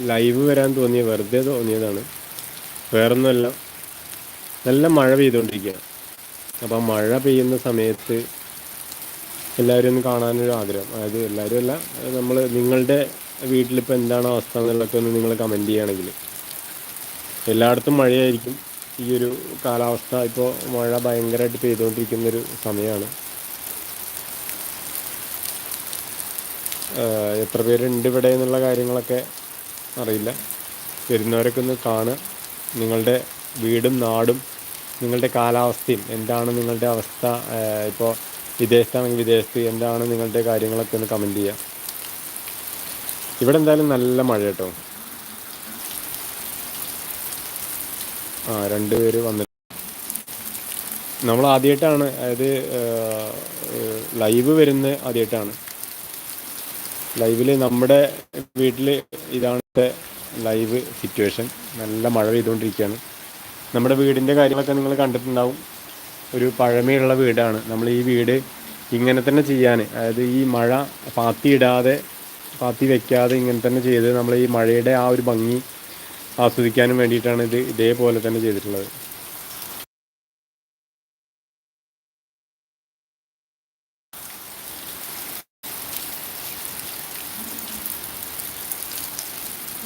Live വരാൻ തോന്നിയ വെറുതെ തോന്നിയതാണ്. വേറൊന്നുമല്ല. നല്ല മഴ പെയ്തുകൊണ്ടിരിക്കുകയാണ്. അപ്പോൾ മഴ പെയ്യുന്ന സമയത്ത് എല്ലാവരും ഒന്ന് കാണാനൊരു ആഗ്രഹം. അതായത് എല്ലാവരും അല്ല നമ്മൾ നിങ്ങളുടെ വീട്ടിലിപ്പോൾ എന്താണ് അവസ്ഥ എന്നുള്ളതൊക്കെ ഒന്ന് നിങ്ങൾ കമന്റ് ചെയ്യുകയാണെങ്കിൽ. എല്ലായിടത്തും മഴയായിരിക്കും. ഈ ഒരു കാലാവസ്ഥ ഇപ്പോൾ മഴ ഭയങ്കരമായിട്ട് പെയ്തുകൊണ്ടിരിക്കുന്നൊരു സമയമാണ്. എത്ര പേരുണ്ട് ഇവിടെ എന്നുള്ള കാര്യങ്ങളൊക്കെ അറിയില്ല. വരുന്നവരൊക്കെ ഒന്ന് കാണുക. നിങ്ങളുടെ വീടും നാടും നിങ്ങളുടെ കാലാവസ്ഥയും എന്താണ് നിങ്ങളുടെ അവസ്ഥ ഇപ്പോൾ വിദേശത്താണെങ്കിൽ വിദേശത്ത് എന്താണ് നിങ്ങളുടെ കാര്യങ്ങളൊക്കെ ഒന്ന് കമന്റ് ചെയ്യുക. ഇവിടെ എന്തായാലും നല്ല മഴ കേട്ടോ. ആ രണ്ട് പേര് വന്നിട്ട്. നമ്മൾ ആദ്യമായിട്ടാണ് അതായത് ലൈവ് വരുന്ന ആദ്യമായിട്ടാണ് ലൈവിൽ നമ്മുടെ വീട്ടിൽ ഇതാണ് ലൈവ് സിറ്റുവേഷൻ നല്ല മഴ പെയ്തുകൊണ്ടിരിക്കുകയാണ്. നമ്മുടെ വീടിന്റെ കാര്യങ്ങളൊക്കെ നിങ്ങൾ കണ്ടിട്ടുണ്ടാവും. ഒരു പഴമയുള്ള വീടാണ്. നമ്മൾ ഈ വീട് ഇങ്ങനെ തന്നെ ചെയ്യാൻ അതായത് ഈ മഴ പാത്തിയിടാതെ പാത്തി വെക്കാതെ ഇങ്ങനെ തന്നെ ചെയ്ത് നമ്മൾ ഈ മഴയുടെ ആ ഒരു ഭംഗി ആസ്വദിക്കാനും വേണ്ടിയിട്ടാണ് ഇത് ഇതേപോലെ തന്നെ ചെയ്തിട്ടുള്ളത്.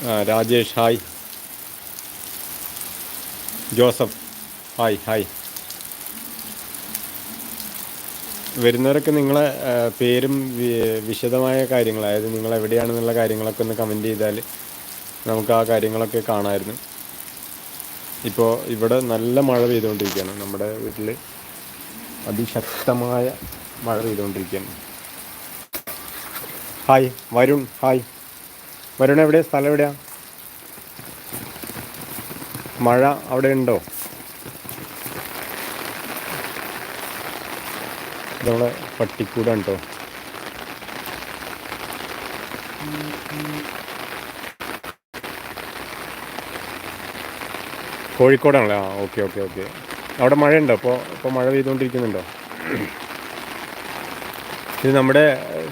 Rajesh hi. Joseph hi hi. വരുന്നവരൊക്കെ നിങ്ങളെ പേരും വിശദമായ കാര്യങ്ങൾ അതായത് നിങ്ങൾ എവിടെയാണെന്നുള്ള കാര്യങ്ങളൊക്കെ ഒന്ന് കമന്റ് ചെയ്താൽ നമുക്ക് ആ കാര്യങ്ങളൊക്കെ കാണാമായിരുന്നു. ഇപ്പോൾ ഇവിടെ നല്ല മഴ പെയ്തുകൊണ്ടിരിക്കുകയാണ്. നമ്മുടെ വീട്ടിൽ അതിശക്തമായ മഴ പെയ്തുകൊണ്ടിരിക്കുകയാണ്. Hi Varun hi. വരുൺ എവിടെ സ്ഥലം എവിടെയാ? മഴ അവിടെ ഉണ്ടോ? നമ്മളെ പട്ടിക്കൂടാണ് കേട്ടോ കോഴിക്കോടാണല്ലേ? ആ ഓക്കെ ഓക്കെ ഓക്കെ. അവിടെ മഴയുണ്ടോ? അപ്പോൾ ഇപ്പോൾ മഴ പെയ്തുകൊണ്ടിരിക്കുന്നുണ്ടോ? ഇത് നമ്മുടെ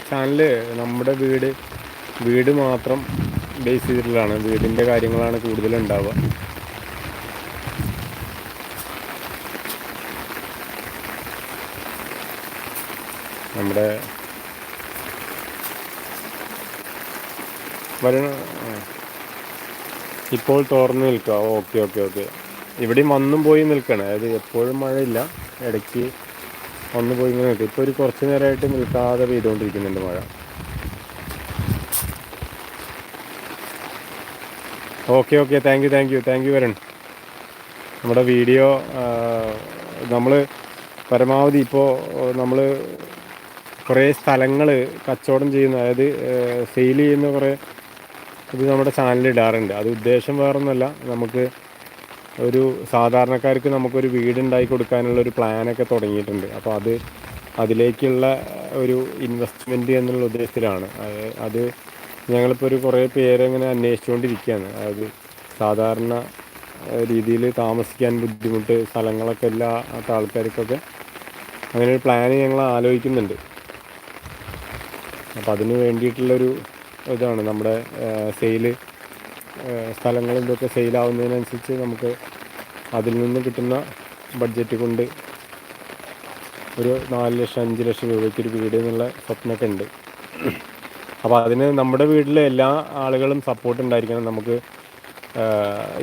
ചാനൽ നമ്മുടെ വീട് വീട് മാത്രം ബേസ് ചെയ്തിട്ടുള്ളതാണ്. വീടിന്റെ കാര്യങ്ങളാണ് കൂടുതൽ ഉണ്ടാവുക നമ്മുടെ വരണ ഇപ്പോൾ തുറന്ന് നിൽക്കുക. Okay okay okay. ഇവിടെയും വന്നും പോയി നിൽക്കണം. അതായത് എപ്പോഴും മഴയില്ല. ഇടയ്ക്ക് വന്നു പോയി ഇങ്ങനെ നിൽക്കും. ഇപ്പോൾ ഒരു കുറച്ച് നേരമായിട്ട് നിൽക്കാതെ പെയ്തുകൊണ്ടിരിക്കുന്നുണ്ട് മഴ. Okay okay thank you thank you thank you Varun നമ്മുടെ വീഡിയോ നമ്മൾ പരമാവധി ഇപ്പോൾ നമ്മൾ കുറേ സ്ഥലങ്ങൾ കച്ചവടം ചെയ്യുന്ന അതായത് സെയിൽ ചെയ്യുന്ന കുറേ ഇത് നമ്മുടെ ചാനലിൽ ഇടാറുണ്ട്. അത് ഉദ്ദേശം വേറൊന്നുമല്ല. നമുക്ക് ഒരു സാധാരണക്കാർക്ക് നമുക്കൊരു വീടുണ്ടാക്കി കൊടുക്കാനുള്ള ഒരു പ്ലാനൊക്കെ തുടങ്ങിയിട്ടുണ്ട്. അപ്പോൾ അത് അതിലേക്കുള്ള ഒരു ഇൻവെസ്റ്റ്മെന്റ് എന്നുള്ള ഉദ്ദേശത്തിലാണ്. അത് അത് ഞങ്ങളിപ്പോൾ ഒരു കുറേ പേരെ പേരങ്ങനെ അന്വേഷിച്ചുകൊണ്ടിരിക്കുകയാണ് അതായത് സാധാരണ രീതിയിൽ താമസിക്കാൻ ബുദ്ധിമുട്ട് സ്ഥലങ്ങളൊക്കെ ഇല്ലാത്ത ആൾക്കാർക്കൊക്കെ അങ്ങനെ ഒരു പ്ലാന് ഞങ്ങൾ ആലോചിക്കുന്നുണ്ട്. അപ്പോൾ അതിന് വേണ്ടിയിട്ടുള്ളൊരു ഇതാണ് നമ്മുടെ സെയിൽ സ്ഥലങ്ങളും ഇതൊക്കെ സെയിലാവുന്നതിനനുസരിച്ച് നമുക്ക് അതിൽ നിന്ന് കിട്ടുന്ന ബഡ്ജറ്റ് കൊണ്ട് ഒരു നാല് ലക്ഷം അഞ്ച് ലക്ഷം രൂപയ്ക്ക് ഒരു വീട് എന്നുള്ള സ്വപ്നമൊക്കെ ഉണ്ട്. അപ്പോൾ അതിന് നമ്മുടെ വീട്ടിലെ എല്ലാ ആളുകളും സപ്പോർട്ട് ഉണ്ടായിരിക്കണം. നമുക്ക്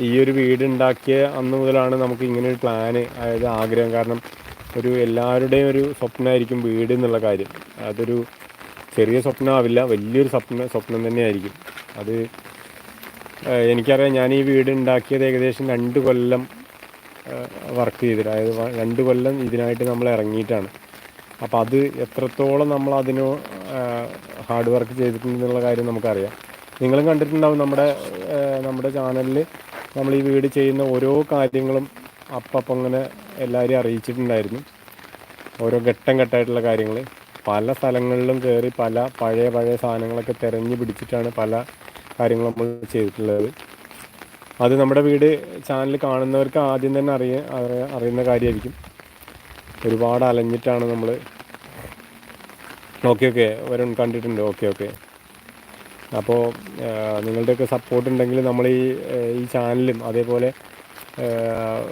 ഈ ഒരു വീട് ഉണ്ടാക്കിയ അന്ന് മുതലാണ് നമുക്ക് ഇങ്ങനെ ഒരു പ്ലാന് അതായത് ആഗ്രഹം. കാരണം ഒരു എല്ലാവരുടെയും ഒരു സ്വപ്നമായിരിക്കും വീട് എന്നുള്ള കാര്യം. അതൊരു ചെറിയ സ്വപ്നമാവില്ല വലിയൊരു സ്വപ്ന സ്വപ്നം തന്നെയായിരിക്കും. അത് എനിക്കറിയാം ഞാൻ ഈ വീട് ഉണ്ടാക്കിയത് ഏകദേശം രണ്ട് കൊല്ലം വർക്ക് ചെയ്തിട്ട് അതായത് രണ്ട് കൊല്ലം ഇതിനായിട്ട് നമ്മൾ ഇറങ്ങിയിട്ടാണ്. അപ്പോൾ അത് എത്രത്തോളം നമ്മൾ അതിന് ഹാർഡ് വർക്ക് ചെയ്തിട്ടുണ്ടെന്നുള്ള കാര്യം നമുക്കറിയാം. നിങ്ങളും കണ്ടിട്ടുണ്ടാവും നമ്മുടെ നമ്മുടെ ചാനലിൽ നമ്മൾ ഈ വീട് ചെയ്യുന്ന ഓരോ കാര്യങ്ങളും അപ്പം അങ്ങനെ എല്ലാവരെയും അറിയിച്ചിട്ടുണ്ടായിരുന്നു. ഓരോ ഘട്ടം ഘട്ടമായിട്ടുള്ള കാര്യങ്ങൾ പല സ്ഥലങ്ങളിലും കയറി പല പഴയ പഴയ സാധനങ്ങളൊക്കെ തിരഞ്ഞു പിടിച്ചിട്ടാണ് പല കാര്യങ്ങളും നമ്മൾ ചെയ്തിട്ടുള്ളത്. അത് നമ്മുടെ വീട് ചാനൽ കാണുന്നവർക്ക് ആദ്യം തന്നെ അറിയ അറിയ- അറിയുന്ന കാര്യമായിരിക്കും. ഒരുപാട് അലഞ്ഞിട്ടാണ് നമ്മൾ ഓക്കെ ഓക്കെ വരുൺ കണ്ടിട്ടുണ്ട്. Okay okay. അപ്പോൾ നിങ്ങളുടെയൊക്കെ സപ്പോർട്ട് ഉണ്ടെങ്കിൽ നമ്മൾ ഈ ഈ ചാനലും അതേപോലെ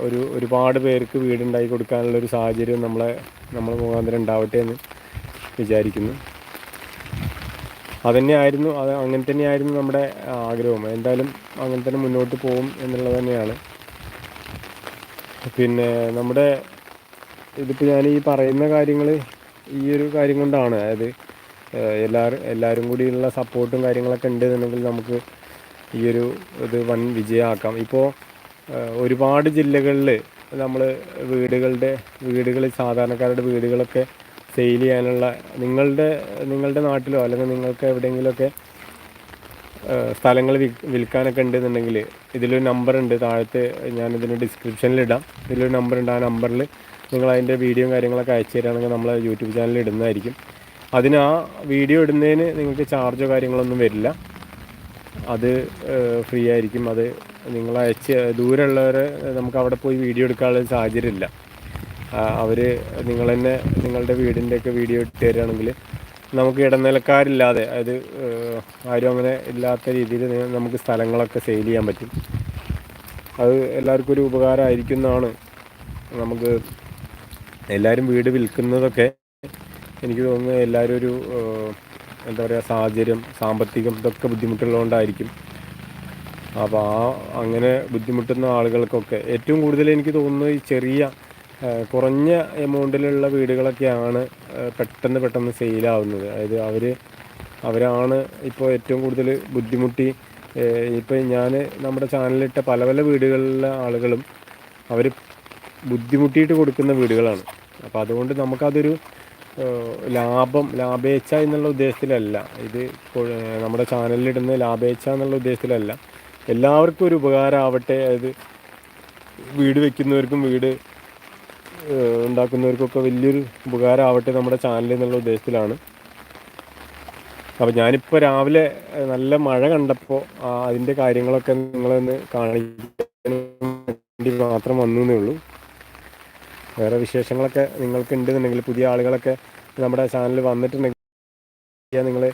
ഒരു ഒരുപാട് പേർക്ക് വീടുണ്ടാക്കി കൊടുക്കാനുള്ള ഒരു സാഹചര്യം നമ്മളെ നമ്മൾ മുഖാന്തരം ഉണ്ടാവട്ടെ എന്ന് വിചാരിക്കുന്നു. അതുതന്നെയായിരുന്നു അത് അങ്ങനെ തന്നെയായിരുന്നു നമ്മുടെ ആഗ്രഹം. എന്തായാലും അങ്ങനെ തന്നെ മുന്നോട്ട് പോകും എന്നുള്ളത് തന്നെയാണ്. പിന്നെ നമ്മുടെ ഇതിപ്പോൾ ഞാൻ ഈ പറയുന്ന കാര്യങ്ങൾ ഈ ഒരു കാര്യം കൊണ്ടാണ്. അതായത് എല്ലാവരും എല്ലാവരും കൂടിയുള്ള സപ്പോർട്ടും കാര്യങ്ങളൊക്കെ ഉണ്ടെന്നുണ്ടെങ്കിൽ നമുക്ക് ഈ ഒരു ഇത് വൻ വിജയമാക്കാം. ഇപ്പോൾ ഒരുപാട് ജില്ലകളിൽ നമ്മൾ വീടുകളുടെ വീടുകൾ സാധാരണക്കാരുടെ വീടുകളൊക്കെ സെയിൽ ചെയ്യാനുള്ള നിങ്ങളുടെ നിങ്ങളുടെ നാട്ടിലോ അല്ലെങ്കിൽ നിങ്ങൾക്ക് എവിടെയെങ്കിലുമൊക്കെ സ്ഥലങ്ങൾ വിൽക്കാനൊക്കെ ഉണ്ടെന്നുണ്ടെങ്കിൽ ഇതിലൊരു നമ്പർ ഉണ്ട് താഴത്ത് ഞാനിതിന് ഡിസ്ക്രിപ്ഷനിലിടാം ഇതിലൊരു നമ്പർ ഉണ്ട് ആ നമ്പറിൽ നിങ്ങൾ അതിന്റെ വീഡിയോയും കാര്യങ്ങളൊക്കെ അയച്ചു തരികയാണെങ്കിൽ നമ്മൾ യൂട്യൂബ് ചാനലിൽ ഇടുന്നതായിരിക്കും. അതിന് ആ വീഡിയോ ഇടുന്നതിന് നിങ്ങൾക്ക് ചാർജോ കാര്യങ്ങളൊന്നും വരില്ല. അത് ഫ്രീ ആയിരിക്കും. അത് നിങ്ങൾ അയച്ച് ദൂരമുള്ളവരെ നമുക്ക് അവിടെ പോയി വീഡിയോ എടുക്കാനുള്ള സാഹചര്യമില്ല. അവർ നിങ്ങൾ തന്നെ നിങ്ങളുടെ വീടിന്റെയൊക്കെ വീഡിയോ ഇട്ട് തരികയാണെങ്കിൽ നമുക്ക് ഇടനിലക്കാരില്ലാതെ അതായത് ആരും അങ്ങനെ ഇല്ലാത്ത രീതിയിൽ നമുക്ക് സ്ഥലങ്ങളൊക്കെ സെയിൽ ചെയ്യാൻ പറ്റും. അത് എല്ലാവർക്കും ഒരു ഉപകാരമായിരിക്കും എന്നാണ് നമുക്ക് എല്ലാവരും വീട് വിൽക്കുന്നതൊക്കെ എനിക്ക് തോന്നുന്നു എല്ലാവരും ഒരു എന്താ പറയുക സാഹചര്യം സാമ്പത്തികം ഇതൊക്കെ ബുദ്ധിമുട്ടുള്ളതുകൊണ്ടായിരിക്കും. അപ്പോൾ ആ അങ്ങനെ ബുദ്ധിമുട്ടുന്ന ആളുകൾക്കൊക്കെ ഏറ്റവും കൂടുതൽ എനിക്ക് തോന്നുന്നു ഈ ചെറിയ കുറഞ്ഞ എമൗണ്ടിലുള്ള വീടുകളൊക്കെയാണ് പെട്ടെന്ന് പെട്ടെന്ന് സെയിലാവുന്നത്. അതായത് അവർ അവരാണ് ഇപ്പോൾ ഏറ്റവും കൂടുതൽ ബുദ്ധിമുട്ടി ഇപ്പോൾ ഞാൻ നമ്മുടെ ചാനലിട്ട പല പല വീടുകളിലെ ആളുകളും അവർ ബുദ്ധിമുട്ടിയിട്ട് കൊടുക്കുന്ന വീടുകളാണ്. അപ്പോൾ അതുകൊണ്ട് നമുക്കതൊരു ലാഭം ലാഭേച്ഛ എന്നുള്ള ഉദ്ദേശത്തിലല്ല. ഇത് നമ്മുടെ ചാനലിലിടുന്ന ലാഭേച്ഛ എന്നുള്ള ഉദ്ദേശത്തിലല്ല. എല്ലാവർക്കും ഒരു ഉപകാരമാവട്ടെ അതായത് വീട് വയ്ക്കുന്നവർക്കും വീട് ഉണ്ടാക്കുന്നവർക്കൊക്കെ വലിയൊരു ഉപകാരമാവട്ടെ നമ്മുടെ ചാനൽ എന്നുള്ള ഉദ്ദേശത്തിലാണ്. അപ്പോൾ ഞാനിപ്പോൾ രാവിലെ നല്ല മഴ കണ്ടപ്പോൾ അതിന്റെ കാര്യങ്ങളൊക്കെ നിങ്ങളൊന്ന് കാണിക്കാൻ വേണ്ടി മാത്രം വന്നു എന്നേ ഉള്ളൂ. വേറെ വിശേഷങ്ങളൊക്കെ നിങ്ങൾക്ക് ഉണ്ടെന്നുണ്ടെങ്കിൽ പുതിയ ആളുകളൊക്കെ നമ്മുടെ ചാനൽ വന്നിട്ടുണ്ടെങ്കിൽ നിങ്ങൾ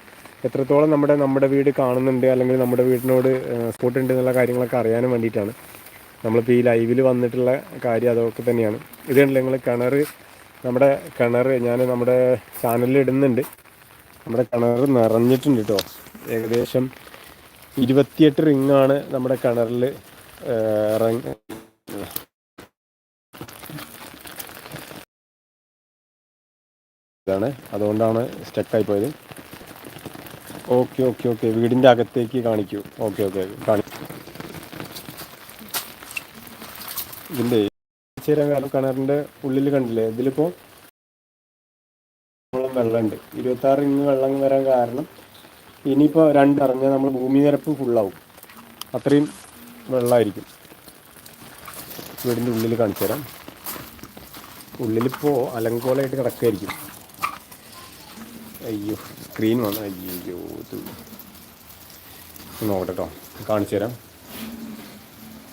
എത്രത്തോളം നമ്മുടെ നമ്മുടെ വീട് കാണുന്നുണ്ട് അല്ലെങ്കിൽ നമ്മുടെ വീടിനോട് സ്പോട്ട് ഉണ്ട് എന്നുള്ള കാര്യങ്ങളൊക്കെ അറിയാനും വേണ്ടിയിട്ടാണ്. നമ്മളിപ്പോൾ ഈ ലൈവിൽ വന്നിട്ടുള്ള കാര്യം അതൊക്കെ തന്നെയാണ്. ഇതുണ്ട് നിങ്ങൾ കിണർ നമ്മുടെ കിണർ ഞാൻ നമ്മുടെ ചാനലിൽ ഇടുന്നുണ്ട്. നമ്മുടെ കിണർ നിറഞ്ഞിട്ടുണ്ട് കേട്ടോ ഏകദേശം ഇരുപത്തിയെട്ട് റിങ്ങാണ് നമ്മുടെ കിണറിൽ ഇറങ്ങി ഇതാണ്. അതുകൊണ്ടാണ് സ്റ്റക്കായി പോയത്. ഓക്കെ ഓക്കെ ഓക്കെ വീടിന്റെ അകത്തേക്ക് കാണിക്കൂ. ഓക്കെ ഓക്കെ കാണി ഇതിന്റെ ചേരാൻ കിണറിന്റെ ഉള്ളിൽ കണ്ടില്ലേ? ഇതിലിപ്പോൾ വെള്ളമുണ്ട് ഇരുപത്താറ് ഇങ്ങ് വെള്ളം വരാൻ കാരണം ഇനിയിപ്പോൾ രണ്ടറിഞ്ഞാൽ നമ്മൾ ഭൂമി നിരപ്പ് ഫുള്ളാവും അത്രയും വെള്ളമായിരിക്കും വീടിന്റെ ഉള്ളിൽ കാണിച്ചു തരാം ഉള്ളിലിപ്പോൾ അലങ്കോലമായിട്ട് കിടക്കുകയായിരിക്കും അയ്യോ സ്ക്രീൻ വന്നു. അയ്യോ നോക്കട്ടെ കേട്ടോ കാണിച്ചു തരാം.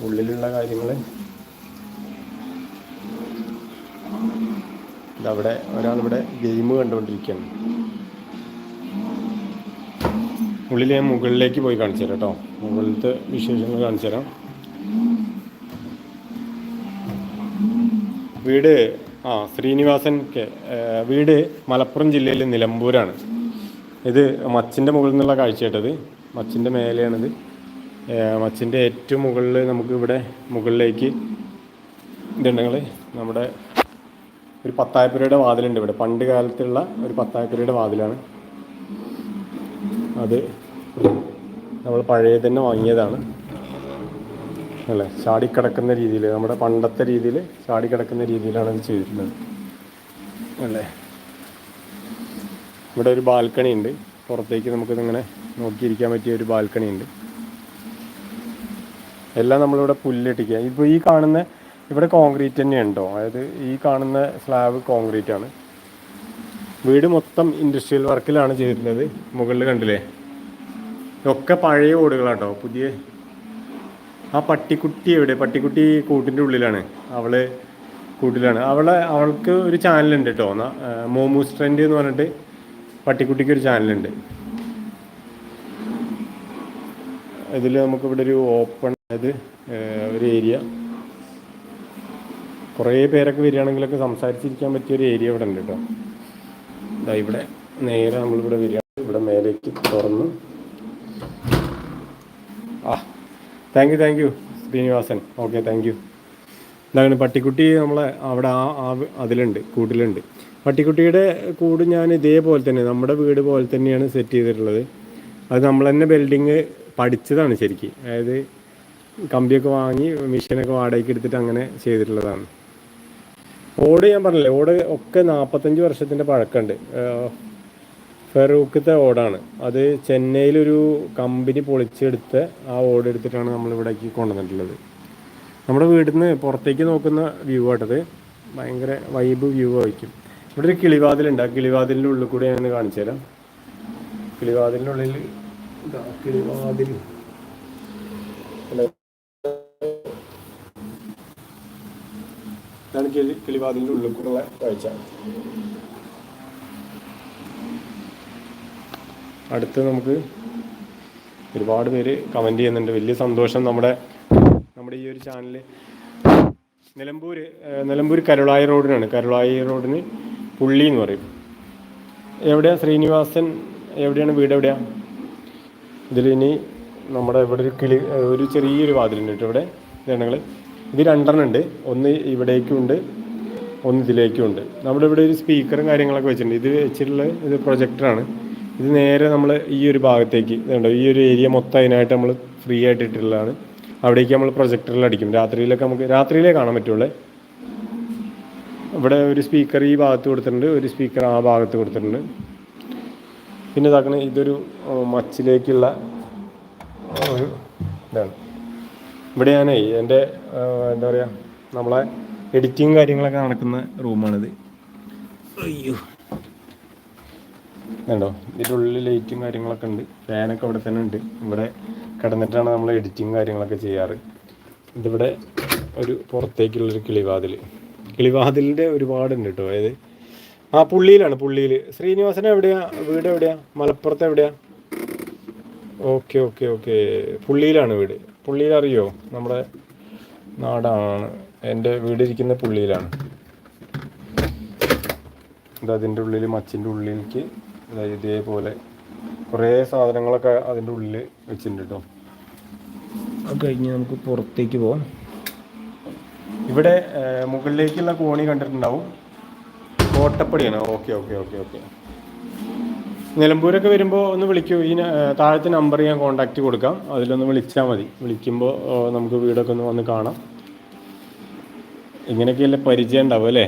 ഉള്ളിലുള്ള കാര്യങ്ങൾ ഇതവിടെ ഒരാളിവിടെ ഗെയിം കണ്ടുകൊണ്ടിരിക്കുകയാണ്. ഉള്ളിൽ ഞാൻ മുകളിലേക്ക് പോയി കാണിച്ചു തരാം കേട്ടോ. മുകളിലത്തെ വിശേഷങ്ങൾ കാണിച്ചു തരാം. വീട് ആ ശ്രീനിവാസൻ കെ വീട് മലപ്പുറം ജില്ലയിൽ നിലമ്പൂരാണ്. ഇത് മച്ചിന്റെ മുകളിൽ നിന്നുള്ള കാഴ്ചയായിട്ടത് മച്ചിന്റെ മേലെയാണിത്. മച്ചിന്റെ ഏറ്റവും മുകളിൽ നമുക്ക് ഇവിടെ മുകളിലേക്ക് ഇതുണ്ടെങ്കിൽ നമ്മുടെ ഒരു പത്തായപ്പുരയുടെ വാതിലുണ്ട് ഇവിടെ. പണ്ട് കാലത്തുള്ള ഒരു പത്തായപ്പുരയുടെ വാതിലാണ്. അത് നമ്മൾ പഴയ തന്നെ വാങ്ങിയതാണ്. അല്ലേ? ചാടിക്കിടക്കുന്ന രീതിയിൽ നമ്മുടെ പണ്ടത്തെ രീതിയിൽ ചാടിക്കിടക്കുന്ന രീതിയിലാണ് ഇത് ചെയ്തിട്ടുള്ളത് അല്ലേ? ഇവിടെ ഒരു ബാൽക്കണി ഉണ്ട്. പുറത്തേക്ക് നമുക്കിതിങ്ങനെ നോക്കിയിരിക്കാൻ പറ്റിയ ഒരു ബാൽക്കണി ഉണ്ട്. എല്ലാം നമ്മളിവിടെ പുല്ലിട്ടിക്കുക ഇപ്പോൾ ഈ കാണുന്ന ഇവിടെ കോൺക്രീറ്റ് തന്നെ ഉണ്ടോ? അതായത് ഈ കാണുന്ന സ്ലാബ് കോൺക്രീറ്റ് ആണ്. വീട് മൊത്തം ഇൻഡസ്ട്രിയൽ വർക്കിലാണ് ചെയ്തിരുന്നത്. മുകളിൽ കണ്ടില്ലേ? ഒക്കെ പഴയ ഓടുകളാട്ടോ പുതിയ ആ പട്ടിക്കുട്ടി എവിടെ? പട്ടിക്കുട്ടി കൂട്ടിന്റെ ഉള്ളിലാണ്. അവൾ കൂട്ടിലാണ്. അവളെ അവൾക്ക് ഒരു ചാനലുണ്ട് കേട്ടോ മോമൂസ് ട്രെൻഡ് എന്ന് പറഞ്ഞിട്ട് പട്ടിക്കുട്ടിക്ക് ഒരു ചാനലുണ്ട്. ഇതിൽ നമുക്കിവിടെ ഒരു ഓപ്പൺ അതായത് ഒരു ഏരിയ. കുറേ പേരൊക്കെ വരികയാണെങ്കിലൊക്കെ സംസാരിച്ചിരിക്കാൻ പറ്റിയ ഒരു ഏരിയ ഇവിടെ ഉണ്ട് കേട്ടോ ദാ ഇവിടെ നേരെ നമ്മളിവിടെ വരിക. ഇവിടെ മേലേക്ക് തുറന്ന് ആ thank you thank you Srinivasan. Okay thank you എന്താണ് പട്ടിക്കുട്ടി നമ്മളെ അവിടെ ആ ആ അതിലുണ്ട് കൂട്ടിലുണ്ട്. പട്ടിക്കുട്ടിയുടെ കൂട് ഞാൻ ഇതേപോലെ തന്നെ നമ്മുടെ വീട് പോലെ തന്നെയാണ് സെറ്റ് ചെയ്തിട്ടുള്ളത്. അത് നമ്മൾ തന്നെ ബിൽഡിങ് പഠിച്ചതാണ് ശരിക്കും. അതായത് കമ്പിയൊക്കെ വാങ്ങി മെഷീനൊക്കെ വാടകയ്ക്ക് എടുത്തിട്ട് അങ്ങനെ ചെയ്തിട്ടുള്ളതാണ്. ഓട് ഞാൻ പറഞ്ഞില്ലേ ഓട് ഒക്കെ നാൽപ്പത്തഞ്ച് വർഷത്തിന്റെ പഴക്കമുണ്ട്. ഫെറൂഖത്തെ ഓടാണ്. അത് ചെന്നൈയിലൊരു കമ്പനി പൊളിച്ചെടുത്ത് ആ ഓട് എടുത്തിട്ടാണ് നമ്മൾ ഇവിടേക്ക് കൊണ്ടുവന്നിട്ടുള്ളത്. നമ്മുടെ വീട്ടിൽ നിന്ന് പുറത്തേക്ക് നോക്കുന്ന വ്യൂ ആട്ടത്. ഭയങ്കര വൈബ് വ്യൂ ആയിരിക്കും. ഇവിടെ ഒരു കിളിവാതിലുണ്ട്. ആ കിളിവാതിലിന്റെ ഉള്ളിൽ കൂടെ ഞാൻ കാണിച്ചു തരാം. കിളിവാതിലിന്റെ ഉള്ളിൽ കിളിവാതിൽ. ഇതാണ് കിളി കിളിവാതിലിന്റെ ഉള്ളിൽ കൂടെയുള്ള കാഴ്ച. അടുത്ത് നമുക്ക് ഒരുപാട് പേര് കമന്റ് ചെയ്യുന്നുണ്ട്. വലിയ സന്തോഷം നമ്മുടെ നമ്മുടെ ഈ ഒരു ചാനൽ നിലമ്പൂർ നിലമ്പൂർ കരുളായി റോഡിനാണ്. കരുളായി റോഡിന് പുള്ളി എന്ന് പറയും. എവിടെയാണ് ശ്രീനിവാസൻ? എവിടെയാണ്? വീട് എവിടെയാ? ഇതിലിനി നമ്മുടെ ഇവിടെ ഒരു കിളി ഒരു ചെറിയൊരു വാതിലുണ്ട് കേട്ടോ ഇവിടെ. ജനങ്ങൾ ഇത് രണ്ടെണ്ണം ഉണ്ട് ഒന്ന് ഇവിടേക്കും ഉണ്ട് ഒന്ന് ഇതിലേക്കും ഉണ്ട്. നമ്മുടെ ഇവിടെ ഒരു സ്പീക്കറും കാര്യങ്ങളൊക്കെ വെച്ചിട്ടുണ്ട്. ഇത് വെച്ചിട്ടുള്ള ഇത് പ്രൊജക്ടറാണ് ഇത് നേരെ നമ്മൾ ഈ ഒരു ഭാഗത്തേക്ക് ഇതുണ്ടോ? ഈ ഒരു ഏരിയ മൊത്തം അതിനായിട്ട് നമ്മൾ ഫ്രീ ആയിട്ട് ഇട്ടിട്ടുള്ളതാണ്. അവിടേക്ക് നമ്മൾ പ്രൊജക്ടറിൽ അടിക്കും. രാത്രിയിലൊക്കെ നമുക്ക് രാത്രിയിലേ കാണാൻ പറ്റുള്ളൂ. ഇവിടെ ഒരു സ്പീക്കർ ഈ ഭാഗത്ത് കൊടുത്തിട്ടുണ്ട്. ഒരു സ്പീക്കർ ആ ഭാഗത്ത് കൊടുത്തിട്ടുണ്ട്. പിന്നെ ഇതാക്കണ ഇതൊരു മച്ചിലേക്കുള്ള ഒരു ഇതാണ്. ഇവിടെ ഞാനേ എന്റെ എന്താ പറയുക നമ്മളെ എഡിറ്റിങ് കാര്യങ്ങളൊക്കെ നടക്കുന്ന റൂമാണിത് അയ്യോ. കണ്ടോ ഇതിന്റെ ഉള്ളിൽ ലൈറ്റും കാര്യങ്ങളൊക്കെ ഉണ്ട്. ഫാനൊക്കെ അവിടെ തന്നെ ഉണ്ട്. ഇവിടെ കിടന്നിട്ടാണ് നമ്മൾ എഡിറ്റിങ് കാര്യങ്ങളൊക്കെ ചെയ്യാറ്. ഇതിവിടെ ഒരു പുറത്തേക്കുള്ളൊരു കിളിവാതിൽ കിളിവാതിലിന്റെ ഒരുപാടുണ്ട് കേട്ടോ അതായത് ആ പുള്ളിയിലാണ് പുള്ളിയിൽ ശ്രീനിവാസൻ എവിടെയാ? വീട് എവിടെയാ? മലപ്പുറത്ത് എവിടെയാ? Okay okay okay. പുള്ളിയിലാണ് വീട്. പുള്ളിയിൽ അറിയോ നമ്മുടെ നാടാണ്. എന്റെ വീടിരിക്കുന്ന പുള്ളിയിലാണ്. അതിന്റെ ഉള്ളിൽ മച്ചിന്റെ ഉള്ളിലേക്ക് ഇതേപോലെ കുറേ സാധനങ്ങളൊക്കെ അതിന്റെ ഉള്ളിൽ വെച്ചിട്ടുണ്ട്? കേട്ടോ അത് കഴിഞ്ഞ് നമുക്ക് പുറത്തേക്ക് പോവാം. ഇവിടെ മുകളിലേക്കുള്ള കോണി കണ്ടിട്ടുണ്ടാവും. കോട്ടപ്പടിയാണ്. Okay okay okay okay. നിലമ്പൂരൊക്കെ വരുമ്പോൾ ഒന്ന് വിളിക്കൂ. ഈ താഴത്തെ നമ്പർ ഞാൻ കോണ്ടാക്ട് കൊടുക്കാം. അതിലൊന്ന് വിളിച്ചാൽ മതി. വിളിക്കുമ്പോൾ നമുക്ക് വീടൊക്കെ ഒന്ന് വന്ന് കാണാം. ഇങ്ങനെയൊക്കെയല്ലേ പരിചയം ഉണ്ടാവും അല്ലേ?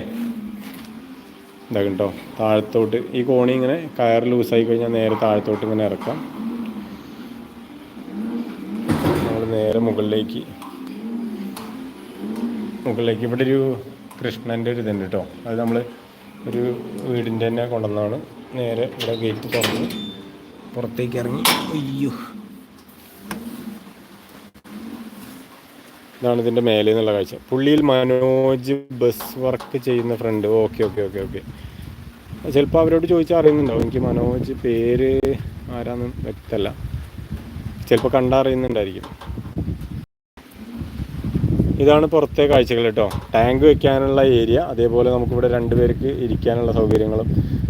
ഇതാ കേട്ടോ. താഴത്തോട്ട് ഈ കോണി ഇങ്ങനെ കയർ ലൂസായി കഴിഞ്ഞാൽ നേരെ താഴത്തോട്ട് ഇങ്ങനെ ഇറക്കാം. നമ്മൾ നേരെ മുകളിലേക്ക് മുകളിലേക്ക് ഇവിടെ ഒരു കൃഷ്ണന്റെ ഒരു ഇതുണ്ട് കേട്ടോ. അത് നമ്മൾ ഒരു വീടിന്റെ തന്നെ കൊണ്ടുവന്നാണ് നേരെ ഇവിടെ ഗേറ്റ് തുറന്ന് പുറത്തേക്ക് ഇറങ്ങി. അയ്യോ. ഇതാണ് ഇതിന്റെ മേലെ നിന്നുള്ള കാഴ്ച. പുള്ളിയിൽ മനോജ് ബസ് വർക്ക് ചെയ്യുന്ന friend okay okay okay okay ചിലപ്പോൾ അവരോട് ചോദിച്ചാൽ അറിയുന്നുണ്ടാവും. എനിക്ക് മനോജ് പേര് ആരാന്ന് വ്യക്തമല്ല ചിലപ്പോൾ കണ്ടറിയുന്നുണ്ടായിരിക്കും ഇതാണ് പുറത്തെ കാഴ്ചകൾ കേട്ടോ. ടാങ്ക് വെക്കാനുള്ള ഏരിയ അതേപോലെ നമുക്കിവിടെ രണ്ടുപേർക്ക് ഇരിക്കാനുള്ള സൗകര്യങ്ങളും.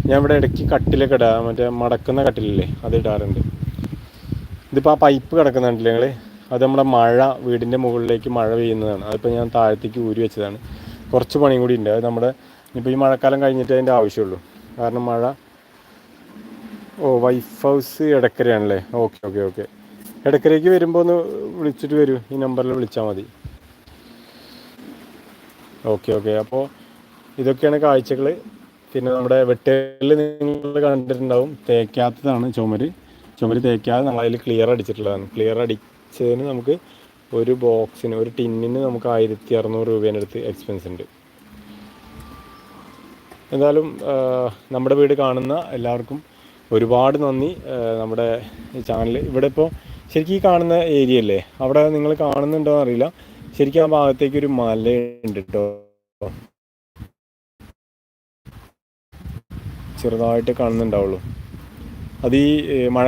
ഞാൻ ഇവിടെ ഇടയ്ക്ക് കട്ടിലൊക്കെ ഇടാം. മറ്റേ മടക്കുന്ന കട്ടിലില്ലേ? അത് ഇടാറുണ്ട്. ഇതിപ്പോൾ ആ പൈപ്പ് കിടക്കുന്നുണ്ടല്ലേ ഞങ്ങൾ അത് നമ്മുടെ മഴ വീടിന്റെ മുകളിലേക്ക് മഴ പെയ്യുന്നതാണ്. അതിപ്പോൾ ഞാൻ താഴത്തേക്ക് ഊരി വെച്ചതാണ്. കുറച്ച് പണിയും കൂടി ഉണ്ട്. അത് നമ്മുടെ ഇപ്പോൾ ഈ മഴക്കാലം കഴിഞ്ഞിട്ട് അതിന്റെ ആവശ്യമുള്ളൂ. കാരണം മഴ ഓ വൈഫ് ഹൗസ് ഇടക്കരയാണല്ലേ ഓക്കെ ഓക്കെ ഓക്കെ. ഇടക്കരയ്ക്ക് വരുമ്പോൾ ഒന്ന് വിളിച്ചിട്ട് വരൂ. ഈ നമ്പറിൽ വിളിച്ചാൽ മതി. Okay okay. അപ്പോൾ ഇതൊക്കെയാണ് കാഴ്ചകൾ പിന്നെ നമ്മുടെ വെട്ടേലിൽ നിങ്ങൾ കണ്ടിട്ടുണ്ടാവും. തേക്കാത്തതാണ് ചുമര്. ചുമര് തേക്കാതെ നമ്മൾ അതിൽ ക്ലിയർ അടിച്ചിട്ടുള്ളതാണ് ക്ലിയർ അടിച്ചതിന് നമുക്ക് ഒരു ബോക്സിന് ഒരു ടിന്നിന് നമുക്ക് ആയിരത്തി അറുന്നൂറ് രൂപേന്റെ അടുത്ത് എക്സ്പെൻസ് ഉണ്ട്. എന്തായാലും നമ്മുടെ വീട് കാണുന്ന എല്ലാവർക്കും ഒരുപാട് നന്ദി. നമ്മുടെ ചാനൽ ഇവിടെ ഇപ്പോൾ ശരിക്കും ഈ കാണുന്ന ഏരിയ അല്ലേ? അവിടെ നിങ്ങൾ കാണുന്നുണ്ടോ എന്നറിയില്ല ശരിക്കും ആ ഭാഗത്തേക്ക് ഒരു മലയുണ്ട് കേട്ടോ ചെറുതായിട്ട് കാണുന്നുണ്ടാവുള്ളൂ. അത് ഈ മഴ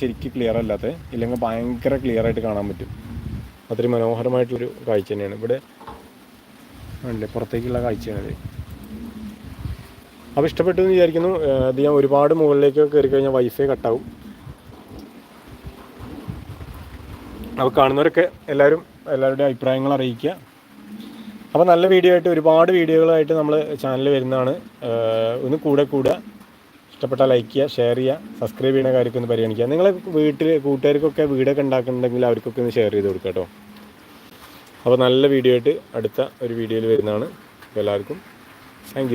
ശരിക്കും ക്ലിയർ അല്ലാത്ത ഇല്ലെങ്കിൽ ഭയങ്കര ക്ലിയർ ആയിട്ട് കാണാൻ പറ്റും. അത്രയും മനോഹരമായിട്ടൊരു കാഴ്ച തന്നെയാണ്. ഇവിടെ അല്ലേ പുറത്തേക്കുള്ള കാഴ്ചയാണിത്. അപ്പോൾ ഇഷ്ടപ്പെട്ടു എന്ന് വിചാരിക്കുന്നു. അത് ഞാൻ ഒരുപാട് മുകളിലേക്ക് കയറി കഴിഞ്ഞാൽ വൈഫൈ കട്ടാവും അപ്പോൾ കാണുന്നവരൊക്കെ എല്ലാവരും എല്ലാവരുടെയും അഭിപ്രായങ്ങൾ അറിയിക്കുക. അപ്പോൾ നല്ല വീഡിയോ ആയിട്ട് ഒരുപാട് വീഡിയോകളായിട്ട് നമ്മൾ ചാനലിൽ വരുന്നതാണ്. ഒന്ന് കൂടെ കൂടുക. ഇഷ്ടപ്പെട്ടാൽ ലൈക്ക് ചെയ്യുക ഷെയർ ചെയ്യുക സബ്സ്ക്രൈബ് ചെയ്യുന്ന കാര്യമൊക്കെ ഒന്ന് പരിഗണിക്കുക. നിങ്ങളെ വീട്ടിൽ കൂട്ടുകാർക്കൊക്കെ വീടൊക്കെ ഉണ്ടാക്കുന്നുണ്ടെങ്കിൽ അവർക്കൊക്കെ ഒന്ന് ഷെയർ ചെയ്ത് കൊടുക്കുക കേട്ടോ. അപ്പോൾ നല്ല വീഡിയോ ആയിട്ട് അടുത്ത ഒരു വീഡിയോയിൽ വരുന്നതാണ്. എല്ലാവർക്കും താങ്ക്